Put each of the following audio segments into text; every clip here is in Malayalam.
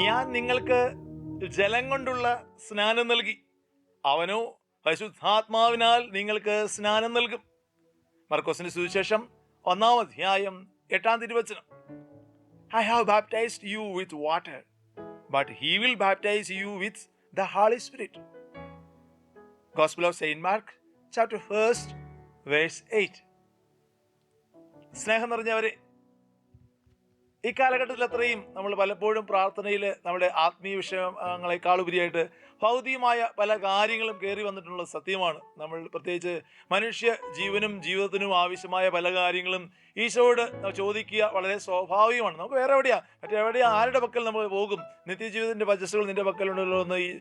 ഞാൻ നിങ്ങൾക്ക് ജലം കൊണ്ടുള്ള സ്നാനം നൽകി. അവനോ പരിശുദ്ധാത്മാവിനാൽ നിങ്ങൾക്ക് സ്നാനം നൽകും. മർക്കോസിന്റെ സുവിശേഷം ഒന്നാം അധ്യായം എട്ടാം തിരുവചനം I have baptized you with water but he will baptize you with the holy spirit gospel of Saint Mark chapter first verse eight സ്നേഹം നിറഞ്ഞവരെ ഈ കാലഘട്ടത്തിൽ അത്രയും നമ്മൾ പലപ്പോഴും പ്രാർത്ഥനയിൽ നമ്മുടെ ആത്മീയ വിഷയങ്ങളെക്കാൾ ഉപരിയായിട്ട് ഭൗതികമായ പല കാര്യങ്ങളും കയറി വന്നിട്ടുള്ള സത്യമാണ്. നമ്മൾ പ്രത്യേകിച്ച് മനുഷ്യ ജീവനും ജീവിതത്തിനും ആവശ്യമായ പല കാര്യങ്ങളും ഈശോയോട് ചോദിക്കുക വളരെ സ്വാഭാവികമാണ്. നമുക്ക് വേറെ എവിടെയാ? മറ്റെവിടെയാ ആരുടെ പക്കൽ നമ്മൾ പോകും? നിത്യജീവിതത്തിന്റെ പജസ്സുകൾ നിന്റെ പക്കലുണ്ടല്ലോ എന്ന് ഈ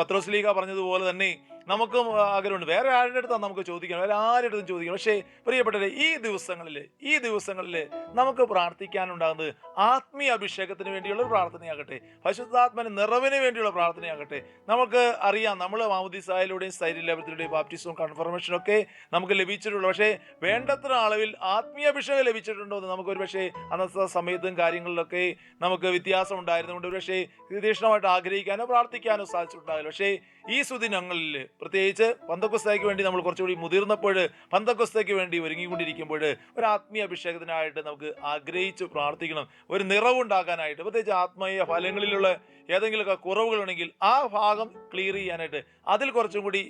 പത്രോസ്ലീഗ പറഞ്ഞതുപോലെ തന്നെ നമുക്കും ആഗ്രഹമുണ്ട്. വേറെ ആരുടെ അടുത്താണ് നമുക്ക് ചോദിക്കണം? വേറെ ആരുടെ അടുത്തും ചോദിക്കണം? പക്ഷേ പ്രിയപ്പെട്ടവരെ ഈ ദിവസങ്ങളിൽ ഈ ദിവസങ്ങളിൽ നമുക്ക് പ്രാർത്ഥിക്കാനുണ്ടാകുന്നത് ആത്മീയ അഭിഷേകത്തിന് വേണ്ടിയുള്ള ഒരു പ്രാർത്ഥനയാകട്ടെ പരിശുദ്ധാത്മന് നിറവിന് വേണ്ടിയുള്ള പ്രാർത്ഥനയാകട്ടെ നമുക്ക് അറിയാം നമ്മൾ മാമുദീസായിലൂടെയും സ്ഥൈര്യ ലേപത്തിലൂടെയും ബാപ്റ്റിസവും കൺഫർമേഷനും ഒക്കെ നമുക്ക് ലഭിച്ചിട്ടുള്ളൂ. പക്ഷേ വേണ്ടത്ര അളവിൽ ആത്മീയ അഭിഷേകം ലഭിച്ചിട്ടുണ്ടോ എന്ന് നമുക്ക് ഒരു പക്ഷേ അന്നത്തെ സമയത്തും കാര്യങ്ങളിലൊക്കെ നമുക്ക് വ്യത്യാസം ഉണ്ടായിരുന്നുകൊണ്ട് ഒരു പക്ഷേ തീക്ഷ്ണമായിട്ട് ആഗ്രഹിക്കാനോ പ്രാർത്ഥിക്കാനോ സാധിച്ചിട്ടുണ്ടാകില്ല പക്ഷേ ഈ സുദിനങ്ങളിൽ പ്രത്യേകിച്ച് പന്തക്കുസ്തയ്ക്ക് വേണ്ടി നമ്മൾ കുറച്ചുകൂടി മുതിർന്നപ്പോൾ പന്തക്കുസ്തയ്ക്ക് വേണ്ടി ഒരുങ്ങിക്കൊണ്ടിരിക്കുമ്പോൾ ഒരു ആത്മീയ അഭിഷേകത്തിനായിട്ട് നമുക്ക് ആഗ്രഹിച്ച് പ്രാർത്ഥിക്കണം. ഒരു നിറവുണ്ടാക്കാനായിട്ട് പ്രത്യേകിച്ച് ആത്മീയ ഫലങ്ങളിലുള്ള ഏതെങ്കിലുമൊക്കെ കുറവുകളുണ്ടെങ്കിൽ ആ ഭാഗം ക്ലിയർ ചെയ്യാനായിട്ട് അതിൽ കുറച്ചും കൂടി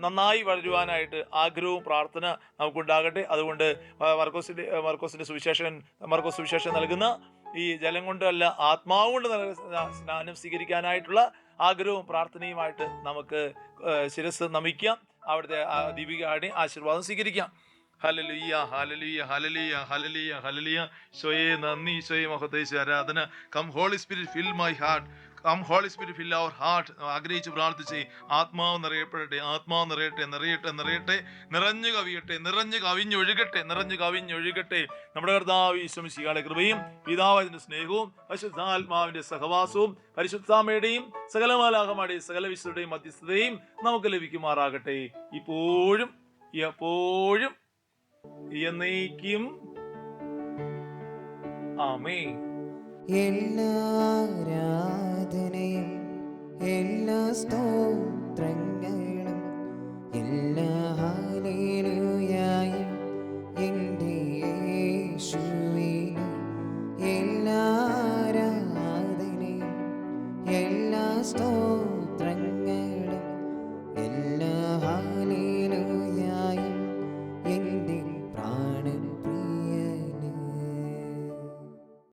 നന്നായി വളരുവാനായിട്ട് ആഗ്രഹവും പ്രാർത്ഥന നമുക്കുണ്ടാകട്ടെ. അതുകൊണ്ട് മർക്കോസിന്റെ മർക്കോസിന്റെ സുവിശേഷൻ മർക്കോസ് സുവിശേഷം നൽകുന്ന ഈ ജലം കൊണ്ടല്ല ആത്മാവ് കൊണ്ട് സ്നാനം സ്വീകരിക്കാനായിട്ടുള്ള ആഗ്രഹവും പ്രാർത്ഥനയുമായിട്ട് നമുക്ക് ശിരസ് നമിക്കാം. അവിടുത്തെ ദീപികയുടെ ആശീർവാദം സ്വീകരിക്കാം. ഹലലുയ്യ ഹലലുയ്യ ഹലലിയ ഹലലിയ ഹലലിയ ഈശോയെ നന്ദി ഈശോയെ മഹത്തേശ് ആരാധന. Come holy spirit fill my heart come holy spirit fill our heart ആഗ്രഹിച്ച് പ്രാർത്ഥിച്ച് ആത്മാവ് നിറയപ്പെടട്ടെ ആത്മാവ് നിറയട്ടെ നിറയട്ടെ നിറയട്ടെ. നിറഞ്ഞു കവിയട്ടെ നിറഞ്ഞു കവിഞ്ഞൊഴുകട്ടെ നിറഞ്ഞു കവിഞ്ഞൊഴുകട്ടെ. നമ്മുടെ കർത്താവ് ഈശ്വമിശിയുടെ കൃപയും പിതാവിന്റെ സ്നേഹവും പരിശുദ്ധാത്മാവിന്റെ സഹവാസവും പരിശുദ്ധാമയുടെയും സകലമാലാഹമാടെയും സകല വിശുദ്ധയുടെയും മധ്യസ്ഥതയും നമുക്ക് ലഭിക്കുമാറാകട്ടെ. ഇപ്പോഴും എപ്പോഴും എന്നേക്കും. ആമേ എല്ലാ ആരാധനയും എല്ലാ സ്തോത്രങ്ങളും എല്ലാ ഹാലയിലുയായും എന്റെ യേശുവിന് എല്ലാ ആരാധനയും എല്ലാ സ്തോത്രങ്ങളും